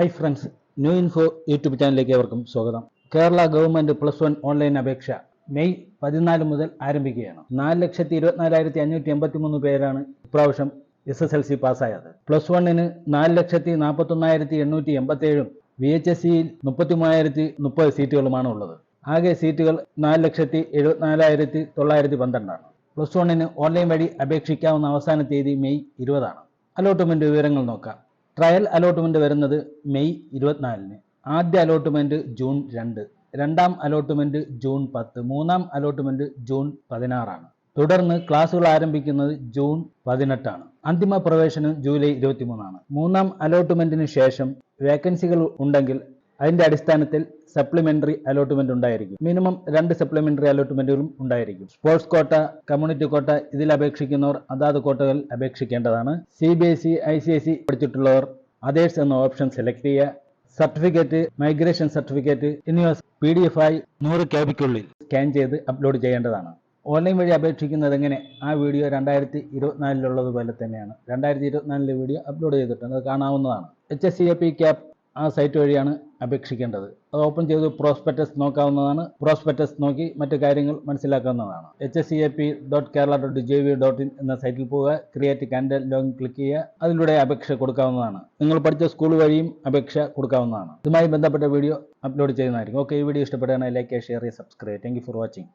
Hi friends new info YouTube ചാനലിലേക്ക് ഏവർക്കും സ്വാഗതം. Kerala government plus one online അപേക്ഷ മെയ് പതിനാല് മുതൽ ആരംഭിക്കുകയാണ്. നാല് ലക്ഷത്തി ഇരുപത്തിനാലായിരത്തി അഞ്ഞൂറ്റി എൺപത്തി മൂന്ന് പേരാണ് ഇപ്രാവശ്യം എസ് എസ് എൽ സി പാസ്സായത്. പ്ലസ് വണ്ണിന് നാല് ലക്ഷത്തി നാൽപ്പത്തൊന്നായിരത്തി എണ്ണൂറ്റി എൺപത്തി ഏഴും വി എച്ച് എസ് സിയിൽ മുപ്പത്തി മൂവായിരത്തി മുപ്പത് സീറ്റുകളുമാണ് ഉള്ളത്. ആകെ സീറ്റുകൾ നാല് ലക്ഷത്തി എഴുപത്തിനാലായിരത്തി തൊള്ളായിരത്തി പന്ത്രണ്ടാണ്. പ്ലസ് വണ്ണിന് ഓൺലൈൻ വഴി അപേക്ഷിക്കാവുന്ന അവസാന തീയതി മെയ് ഇരുപതാണ്. അലോട്ട്മെന്റ് വിവരങ്ങൾ നോക്കാം. ട്രയൽ അലോട്ട്മെന്റ് വരുന്നത് മെയ് ഇരുപത്തിനാലിന്. ആദ്യ അലോട്ട്മെന്റ് ജൂൺ രണ്ട്. രണ്ടാം അലോട്ട്മെന്റ് ജൂൺ പത്ത്. മൂന്നാം അലോട്ട്മെന്റ് ജൂൺ പതിനാറാണ്. തുടർന്ന് ക്ലാസുകൾ ആരംഭിക്കുന്നത് ജൂൺ പതിനെട്ടാണ്. അന്തിമ പ്രവേശനം ജൂലൈ ഇരുപത്തിമൂന്നാണ്. മൂന്നാം അലോട്ട്മെന്റിന് ശേഷം വേക്കൻസികൾ ഉണ്ടെങ്കിൽ അതിന്റെ അടിസ്ഥാനത്തിൽ സപ്ലിമെന്ററി അലോട്ട്മെന്റ് ഉണ്ടായിരിക്കും. മിനിമം രണ്ട് സപ്ലിമെന്ററി അലോട്ട്മെന്റുകളും ഉണ്ടായിരിക്കും. സ്പോർട്സ് കോട്ട കമ്മ്യൂണിറ്റി കോട്ട ഇതിൽ അപേക്ഷിക്കുന്നവർ അതാത് കോട്ടകൾ അപേക്ഷിക്കേണ്ടതാണ്. C B S E I C S E പഠിച്ചിട്ടുള്ളവർ others എന്ന ഓപ്ഷൻ സെലക്ട് ചെയ്യുക. സർട്ടിഫിക്കറ്റ് മൈഗ്രേഷൻ സർട്ടിഫിക്കറ്റ് എന്നിവ പി ഡി എഫ് ആയി നൂറ് ക്യാബിക്കുള്ളിൽ സ്കാൻ ചെയ്ത് അപ്ലോഡ് ചെയ്യേണ്ടതാണ്. ഓൺലൈൻ വഴി അപേക്ഷിക്കുന്നത് എങ്ങനെ? ആ വീഡിയോ രണ്ടായിരത്തി ഇരുപത്തിനാലിലുള്ളതുപോലെ തന്നെയാണ്. രണ്ടായിരത്തി ഇരുപത്തിനാലിലെ വീഡിയോ അപ്ലോഡ് ചെയ്തിട്ടുണ്ട് അത് കാണാവുന്നതാണ്. H S C A P cap ആ സൈറ്റ് വഴിയാണ് അപേക്ഷിക്കേണ്ടത്. അത് ഓപ്പൺ ചെയ്ത് പ്രോസ്പെക്ടസ് നോക്കാവുന്നതാണ്. പ്രോസ്പെക്ടസ് നോക്കി മറ്റു കാര്യങ്ങൾ മനസ്സിലാക്കാവുന്നതാണ്. H S C A P dot Kerala dot J V dot in എന്ന സൈറ്റിൽ പോവുക. ക്രിയേറ്റ് കാൻഡിഡേറ്റ് ലോഗിൻ ക്ലിക്ക് ചെയ്യുക. അതിലൂടെ അപേക്ഷ കൊടുക്കാവുന്നതാണ്. നിങ്ങൾ പഠിച്ച സ്കൂൾ വഴിയും അപേക്ഷ കൊടുക്കാവുന്നതാണ്. ഇതുമായി ബന്ധപ്പെട്ട വീഡിയോ അപ്ലോഡ് ചെയ്യുന്നതായിരിക്കും. ഓക്കെ ഈ വീഡിയോ ഇഷ്ടപ്പെടുകയാണെങ്കിൽ ലൈക്ക് ഷെയർ ചെയ്യുക സബ്സ്ക്രൈബ് താങ്ക് ഫോർ വാച്ചിങ്